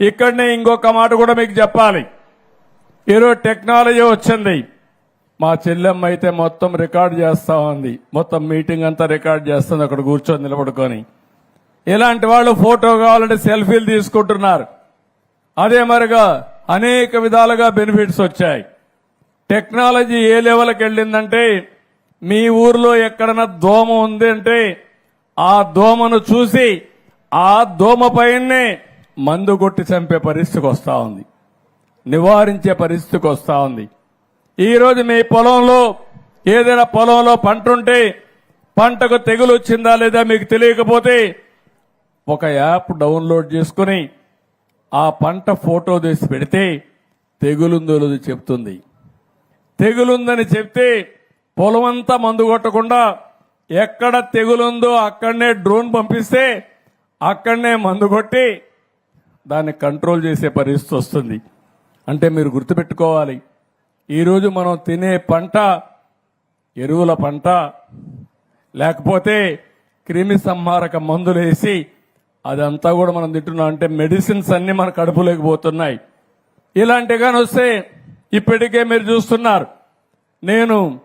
ఇక్కడనే ఇంకొక మాట కూడా మీకు చెప్పాలి. ఈరోజు టెక్నాలజీ వచ్చింది. మా చెల్లెమ్మ అయితే మొత్తం రికార్డ్ చేస్తా ఉంది. మొత్తం మీటింగ్ అంతా రికార్డ్ చేస్తుంది అక్కడ కూర్చొని నిలబడుకొని. ఇలాంటి వాళ్ళు ఫోటో కావాలంటే సెల్ఫీలు తీసుకుంటున్నారు. అదే మరిగా అనేక విధాలుగా బెనిఫిట్స్ వచ్చాయి. టెక్నాలజీ ఏ లెవెల్కి వెళ్ళిందంటే మీ ఊర్లో ఎక్కడన్నా దోమ ఉంది అంటే ఆ దోమను చూసి ఆ దోమ పైనే మందు కొట్టి చంపే పరిస్థితికి వస్తూ ఉంది. నివారించే పరిస్థితికి వస్తూ ఉంది. ఈరోజు మీ పొలంలో ఏదైనా పొలంలో పంట ఉంటే పంటకు తెగులు వచ్చిందా లేదా మీకు తెలియకపోతే ఒక యాప్ డౌన్లోడ్ చేసుకుని ఆ పంట ఫోటో తీసి పెడితే తెగులుందో లేదో చెప్తుంది. తెగులుందని చెప్తే పొలమంతా మందు కొట్టకుండా ఎక్కడ తెగులుందో అక్కడనే డ్రోన్ పంపిస్తే అక్కడనే మందు కొట్టి దాన్ని కంట్రోల్ చేసే పరిస్థితి వస్తుంది. అంటే మీరు గుర్తుపెట్టుకోవాలి. ఈరోజు మనం తినే పంట ఎరువుల పంట లేకపోతే క్రిమి సంహారక మందులు వేసి అదంతా కూడా మనం తింటున్నాం. అంటే మెడిసిన్స్ అన్నీ మన కడుపులోకి పోతున్నాయి. ఇలాంటిగాని వస్తే ఇప్పటికే మీరు చూస్తున్నారు. నేను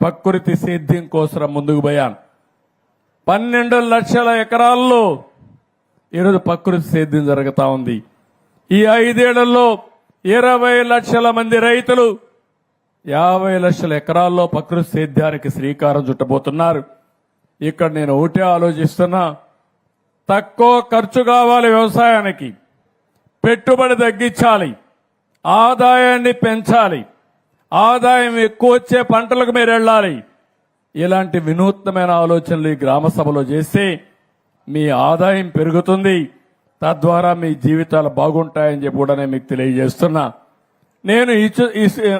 ప్రకృతి సేద్యం కోసం ముందుకు పోయాను. పన్నెండు లక్షల ఎకరాల్లో ఈరోజు ప్రకృతి సేద్యం జరుగుతూ ఉంది. ఈ ఐదేళ్ళలో ఇరవై లక్షల మంది రైతులు యాభై లక్షల ఎకరాల్లో ప్రకృతి సేద్యానికి శ్రీకారం చుట్టబోతున్నారు. ఇక్కడ నేను ఒకటే ఆలోచిస్తున్నా తక్కువ ఖర్చు కావాలి వ్యవసాయానికి. పెట్టుబడి తగ్గించాలి. ఆదాయాన్ని పెంచాలి. ఆదాయం ఎక్కువ వచ్చే పంటలకు మీరు వెళ్ళాలి. ఇలాంటి వినూత్నమైన ఆలోచనలు ఈ గ్రామ సభలో చేస్తే మీ ఆదాయం పెరుగుతుంది తద్వారా మీ జీవితాలు బాగుంటాయని చెప్పి కూడా నేను మీకు తెలియజేస్తున్నా. నేను ఇచు-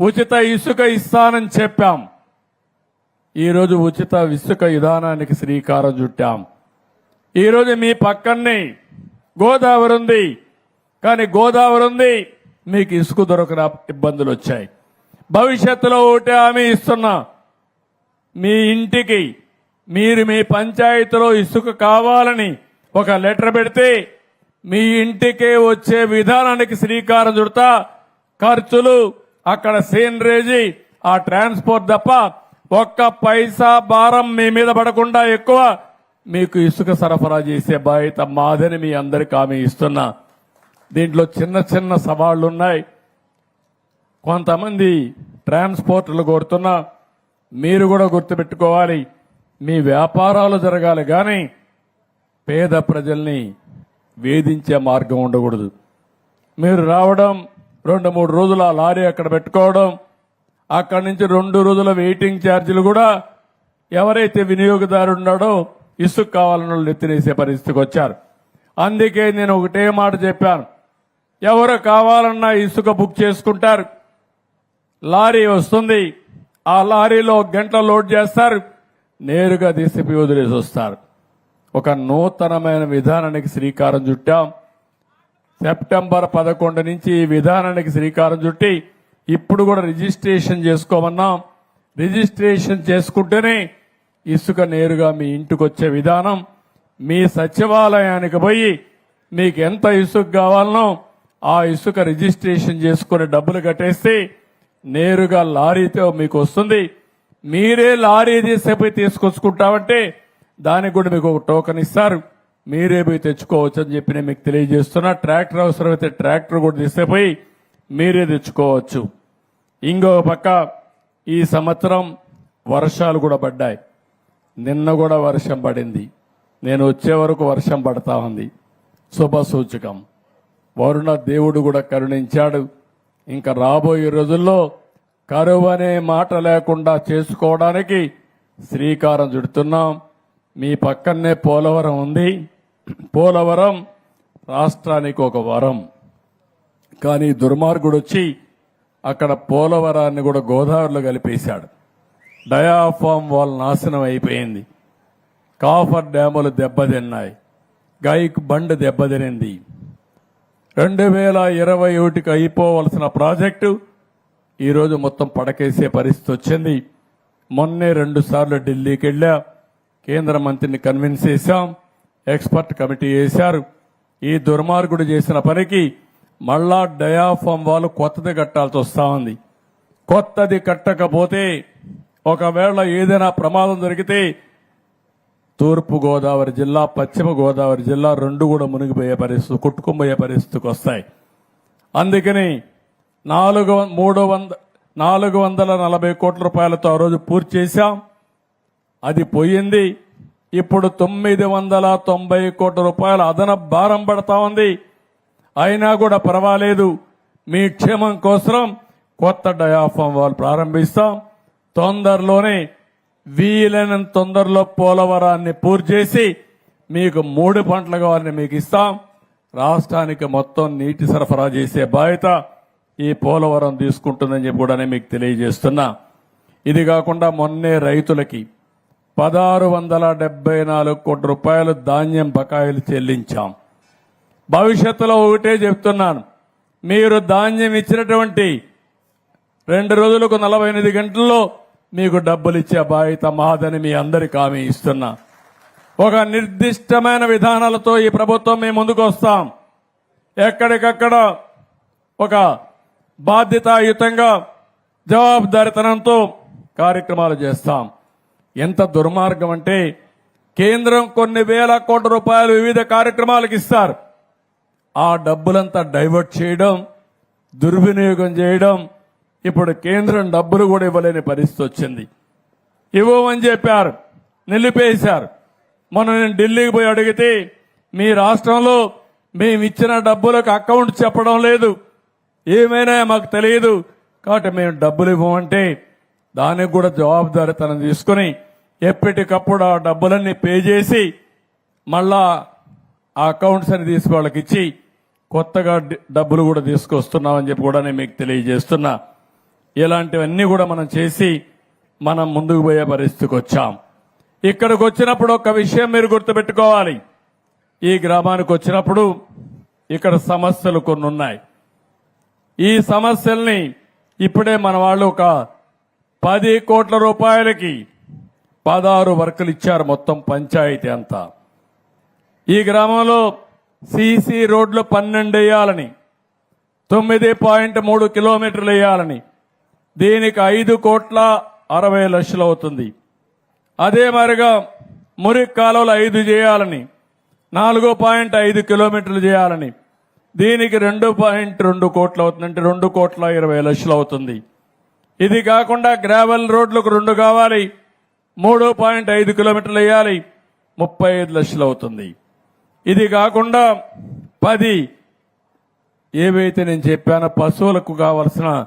ఉచిత ఇసుక ఇస్తానని చెప్పాం. ఈరోజు ఉచిత ఇసుక విధానానికి శ్రీకారం చుట్టాం. ఈరోజు మీ పక్కనే గోదావరి ఉంది. కానీ గోదావరి ఉంది మీకు ఇసుక దొరకన ఇబ్బందులు వచ్చాయి. భవిష్యత్తులో ఒకటే హామీ ఇస్తున్నా. మీ ఇంటికి మీరు మీ పంచాయతీలో ఇసుక కావాలని ఒక లెటర్ పెడితే మీ ఇంటికే వచ్చే విధానానికి శ్రీకారం చుడతా. ఖర్చులు అక్కడ సీనరేజీ ఆ ట్రాన్స్పోర్ట్ తప్ప ఒక్క పైసా భారం మీ మీద పడకుండా ఎక్కువ మీకు ఇసుక సరఫరా చేసే బాధ్యత మాదని మీ అందరికి హామీ ఇస్తున్నా. దీంట్లో చిన్న చిన్న సవాళ్ళు ఉన్నాయి కొంతమంది ట్రాన్స్పోర్ట్లు కోరుతున్నా మీరు కూడా గుర్తుపెట్టుకోవాలి. మీ వ్యాపారాలు జరగాలి కానీ పేద ప్రజల్ని వేధించే మార్గం ఉండకూడదు. మీరు రావడం రెండు మూడు రోజులు ఆ లారీ అక్కడ పెట్టుకోవడం అక్కడి నుంచి రెండు రోజుల వెయిటింగ్ ఛార్జీలు కూడా ఎవరైతే వినియోగదారు ఉన్నాడో ఇసుక కావాలని వాళ్ళు ఎత్తినేసే పరిస్థితికి వచ్చారు. అందుకే నేను ఒకటే మాట చెప్పాను. ఎవరు కావాలన్నా ఇసుక బుక్ చేసుకుంటారు. లారీ వస్తుంది. ఆ లారీలో గంటల లోడ్ చేస్తారు. నేరుగా తీసిపి వదిలేసి వస్తారు ఒక నూతనమైన విధానానికి శ్రీకారం చుట్టాం. సెప్టెంబర్ పదకొండు నుంచి ఈ విధానానికి శ్రీకారం చుట్టి ఇప్పుడు కూడా రిజిస్ట్రేషన్ చేసుకోమన్నాం. రిజిస్ట్రేషన్ చేసుకుంటేనే ఇసుక నేరుగా మీ ఇంటికి వచ్చే విధానం. మీ సచివాలయానికి పోయి మీకు ఎంత ఇసుక కావాలనో ఆ ఇసుక రిజిస్ట్రేషన్ చేసుకుని డబ్బులు కట్టేస్తే నేరుగా లారీతో మీకు వస్తుంది. మీరే లారీ తీసేపోయి తీసుకొచ్చుకుంటామంటే దానికి కూడా మీకు ఒక టోకెన్ ఇస్తారు. మీరే పోయి తెచ్చుకోవచ్చు అని చెప్పి నేను మీకు తెలియజేస్తున్నా. ట్రాక్టర్ అవసరమైతే ట్రాక్టర్ కూడా తీసేపోయి మీరే తెచ్చుకోవచ్చు. ఇంకో పక్క ఈ సంవత్సరం వర్షాలు కూడా పడ్డాయి. నిన్న కూడా వర్షం పడింది. నేను వచ్చే వరకు వర్షం పడతా ఉంది. శుభ సూచకం. వరుణ దేవుడు కూడా కరుణించాడు. ఇంకా రాబోయే రోజుల్లో కరువు అనే మాట లేకుండా చేసుకోవడానికి శ్రీకారం చుడుతున్నాం. మీ పక్కనే పోలవరం ఉంది. పోలవరం రాష్ట్రానికి ఒక వరం. కానీ దుర్మార్గుడు వచ్చి అక్కడ పోలవరాన్ని కూడా గోదావరిలో కలిపేశాడు. డయాఫామ్ వాళ్ళ నాశనం అయిపోయింది. కాఫర్ డ్యాములు దెబ్బతిన్నాయి. గైక్ బండ్ దెబ్బతినింది. రెండు వేల ఇరవై ఒకటికి అయిపోవలసిన ప్రాజెక్టు ఈరోజు మొత్తం పడకేసే పరిస్థితి వచ్చింది. మొన్నే రెండుసార్లు ఢిల్లీకి వెళ్ళా. కేంద్ర మంత్రిని కన్విన్స్ చేశాం. ఎక్స్పర్ట్ కమిటీ వేశారు. ఈ దుర్మార్గుడు చేసిన పనికి మళ్ళా డయాఫామ్ వాళ్ళు కొత్తది కట్టాల్సి వస్తా ఉంది. కొత్తది కట్టకపోతే ఒకవేళ ఏదైనా ప్రమాదం జరిగితే తూర్పు గోదావరి జిల్లా పశ్చిమ గోదావరి జిల్లా రెండు కూడా మునిగిపోయే పరిస్థితి కొట్టుకుపోయే పరిస్థితికి వస్తాయి. అందుకని నాలుగు వం- మూడు వంద నాలుగు వందల నలభై కోట్ల రూపాయలతో ఆ రోజు పూర్తి చేశాం. అది పోయింది. ఇప్పుడు తొమ్మిది వందల తొంభై కోట్ల రూపాయల అదన భారం పడతా ఉంది. అయినా కూడా పర్వాలేదు. మీ క్షేమం కోసం కొత్త డయాఫామ్ వాళ్ళు ప్రారంభిస్తాం. తొందరలోనే వీలైన తొందరలో పోలవరాన్ని పూర్తి చేసి మీకు మూడు పంటల కావాలని మీకు ఇస్తాం. రాష్ట్రానికి మొత్తం నీటి సరఫరా చేసే బాధ్యత ఈ పోలవరం తీసుకుంటుందని చెప్పి కూడా మీకు తెలియజేస్తున్నా. ఇది కాకుండా మొన్నే రైతులకి పదహారు వందల డెబ్బై నాలుగు కోట్ల రూపాయలు ధాన్యం బకాయిలు చెల్లించాం. భవిష్యత్తులో ఒకటే చెప్తున్నాను. మీరు ధాన్యం ఇచ్చినటువంటి రెండు రోజులకు నలభై ఎనిమిది గంటల్లో మీకు డబ్బులు ఇచ్చే బాధ్యత మాదని మీ అందరికి హామీ ఇస్తున్నా. ఒక నిర్దిష్టమైన విధానాలతో ఈ ప్రభుత్వం మేము ముందుకు వస్తాం ఎక్కడికక్కడ ఒక బాధ్యతాయుతంగా జవాబుదారితనంతో కార్యక్రమాలు చేస్తాం. ఎంత దుర్మార్గం అంటే కేంద్రం కొన్ని వేల కోట్ల రూపాయలు వివిధ కార్యక్రమాలకు ఇస్తారు. ఆ డబ్బులంతా డైవర్ట్ చేయడం దుర్వినియోగం చేయడం ఇప్పుడు కేంద్రం డబ్బులు కూడా ఇవ్వలేని పరిస్థితి వచ్చింది. ఇవ్వమని చెప్పారు నిలిపేశారు. మొన్న నేను ఢిల్లీకి పోయి అడిగితే మీ రాష్ట్రంలో మేము ఇచ్చిన డబ్బులకు అకౌంట్ చెప్పడం లేదు ఏమైనా మాకు తెలియదు. కాబట్టి మేము డబ్బులు ఇవ్వమంటే దానికి కూడా జవాబుదారితనం తీసుకుని ఎప్పటికప్పుడు ఆ డబ్బులన్నీ పే చేసి మళ్ళా ఆ అకౌంట్స్ అని తీసి వాళ్ళకి ఇచ్చి కొత్తగా డబ్బులు కూడా తీసుకొస్తున్నామని చెప్పి కూడా నేను మీకు తెలియజేస్తున్నా. ఇలాంటివన్నీ కూడా మనం చేసి మనం ముందుకు పోయే పరిస్థితికి వచ్చాం. ఇక్కడికి వచ్చినప్పుడు ఒక విషయం మీరు గుర్తుపెట్టుకోవాలి. ఈ గ్రామానికి వచ్చినప్పుడు ఇక్కడ సమస్యలు కొన్ని ఉన్నాయి ఈ సమస్యల్ని ఇప్పుడే మన వాళ్ళు ఒక పది కోట్ల రూపాయలకి పదహారు వర్కులు ఇచ్చారు మొత్తం పంచాయతీ అంతా. ఈ గ్రామంలో సీసీ రోడ్లు పన్నెండు వేయాలని తొమ్మిది పాయింట్ మూడు కిలోమీటర్లు వేయాలని దీనికి ఐదు కోట్ల అరవై లక్షలు అవుతుంది. అదే మరిగా మురికి కాలువలు ఐదు చేయాలని నాలుగు పాయింట్ ఐదు కిలోమీటర్లు చేయాలని దీనికి రెండు పాయింట్ రెండు కోట్లు అవుతుందంటే రెండు కోట్ల ఇరవై లక్షలు అవుతుంది. ఇది కాకుండా గ్రావెల్ రోడ్లకు రెండు కావాలి. మూడు పాయింట్ ఐదు కిలోమీటర్లు వేయాలి. ముప్పై ఐదు లక్షలు అవుతుంది. ఇది కాకుండా పది. ఏవైతే నేను చెప్పానో పశువులకు కావలసిన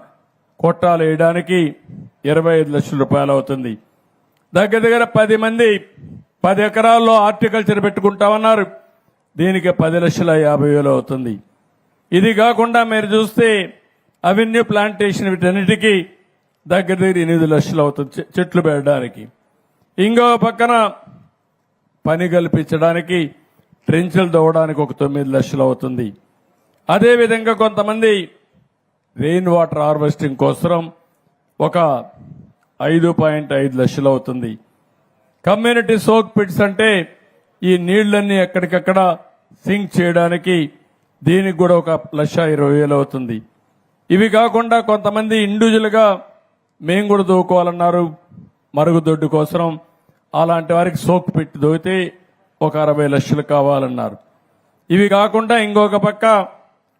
కొట్టాలు వేయడానికి ఇరవై ఐదు లక్షల రూపాయలు అవుతుంది. దగ్గర దగ్గర పది మంది పది ఎకరాల్లో హార్టికల్చర్ పెట్టుకుంటామన్నారు. దీనికి పది లక్షల యాభై వేలు అవుతుంది. ఇది కాకుండా మీరు చూస్తే అవెన్యూ ప్లాంటేషన్ వీటన్నిటికీ దగ్గర దగ్గర ఎనిమిది లక్షలు అవుతుంది చెట్లు పెట్టడానికి ఇంకో పక్కన పని కల్పించడానికి ట్రెంచులు దవ్వడానికి ఒక తొమ్మిది లక్షలు అవుతుంది. అదేవిధంగా కొంతమంది రెయిన్ వాటర్ హార్వెస్టింగ్ కోసం ఒక ఐదు పాయింట్ ఐదు లక్షలు అవుతుంది. కమ్యూనిటీ సోక్ పిట్స్ అంటే ఈ నీళ్ళన్నీ ఎక్కడికక్కడ సింక్ చేయడానికి దీనికి కూడా ఒక లక్ష ఇరవై వేలు అవుతుంది. ఇవి కాకుండా కొంతమంది ఇండివిజువల్గా మేము కూడా దూకోవాలన్నారు. మరుగుదొడ్డు కోసం అలాంటి వారికి సోక్ పెట్టి దోగితే ఒక అరవై లక్షలు కావాలన్నారు. ఇవి కాకుండా ఇంకొక పక్క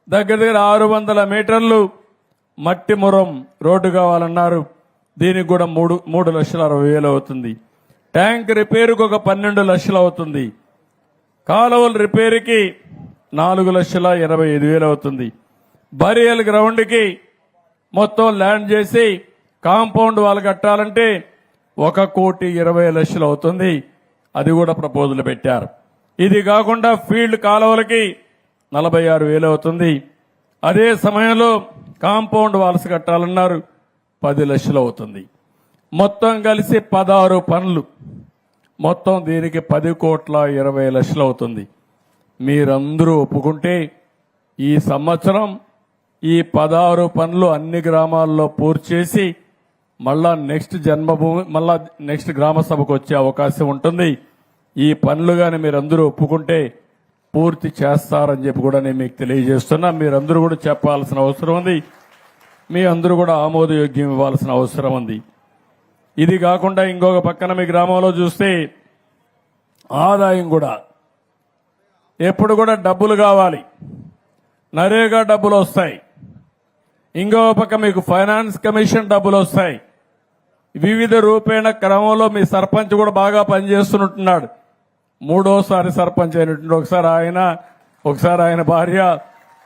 దగ్గర దగ్గర ఆరు వందల మీటర్లు మట్టి మురం రోడ్డు కావాలన్నారు. దీనికి కూడా మూడు మూడు లక్షల అరవై వేలు అవుతుంది. ట్యాంక్ రిపేరుకు ఒక పన్నెండు లక్షలు అవుతుంది. కాలువల రిపేరుకి నాలుగు లక్షల ఇరవై ఐదు వేలు అవుతుంది. బరియల్ గ్రౌండ్కి మొత్తం ల్యాండ్ చేసి కాంపౌండ్ వాళ్ళు కట్టాలంటే ఒక కోటి ఇరవై లక్షలు అవుతుంది. అది కూడా ప్రపోజల్ పెట్టారు. ఇది కాకుండా ఫీల్డ్ కాలువలకి నలభై ఆరు వేలు అవుతుంది. అదే సమయంలో కాంపౌండ్ వాల్స్ కట్టాలన్నారు పది లక్షలు అవుతుంది. మొత్తం కలిసి పదహారు పనులు. మొత్తం దీనికి పది కోట్ల ఇరవై లక్షలు అవుతుంది. మీరందరూ ఒప్పుకుంటే ఈ సంవత్సరం ఈ పదహారు పనులు అన్ని గ్రామాల్లో పూర్తి చేసి మళ్ళా నెక్స్ట్ జన్మభూమి మళ్ళా నెక్స్ట్ గ్రామ సభకు వచ్చే అవకాశం ఉంటుంది. ఈ పనులు కానీ మీరందరూ ఒప్పుకుంటే పూర్తి చేస్తారని చెప్పి కూడా నేను మీకు తెలియజేస్తున్నా. మీరందరూ కూడా చెప్పాల్సిన అవసరం ఉంది. మీ అందరూ కూడా ఆమోదయోగ్యం ఇవ్వాల్సిన అవసరం ఉంది. ఇది కాకుండా ఇంకొక పక్కన మీ గ్రామంలో చూస్తే ఆదాయం కూడా ఎప్పుడు కూడా డబ్బులు కావాలి. నరేగా డబ్బులు వస్తాయి. ఇంకో పక్క మీకు ఫైనాన్స్ కమిషన్ డబ్బులు వస్తాయి. వివిధ రూపేణ క్రమంలో మీ సర్పంచ్ కూడా బాగా పనిచేస్తున్నట్టున్నాడు. మూడోసారి సర్పంచ్ అయినట్టు ఒకసారి ఆయన ఒకసారి ఆయన భార్య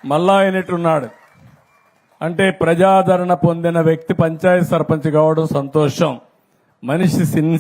మళ్ళా అయినట్టున్నాడు. అంటే ప్రజాదరణ పొందిన వ్యక్తి పంచాయతీ సర్పంచ్ కావడం సంతోషం. మనిషి సిన్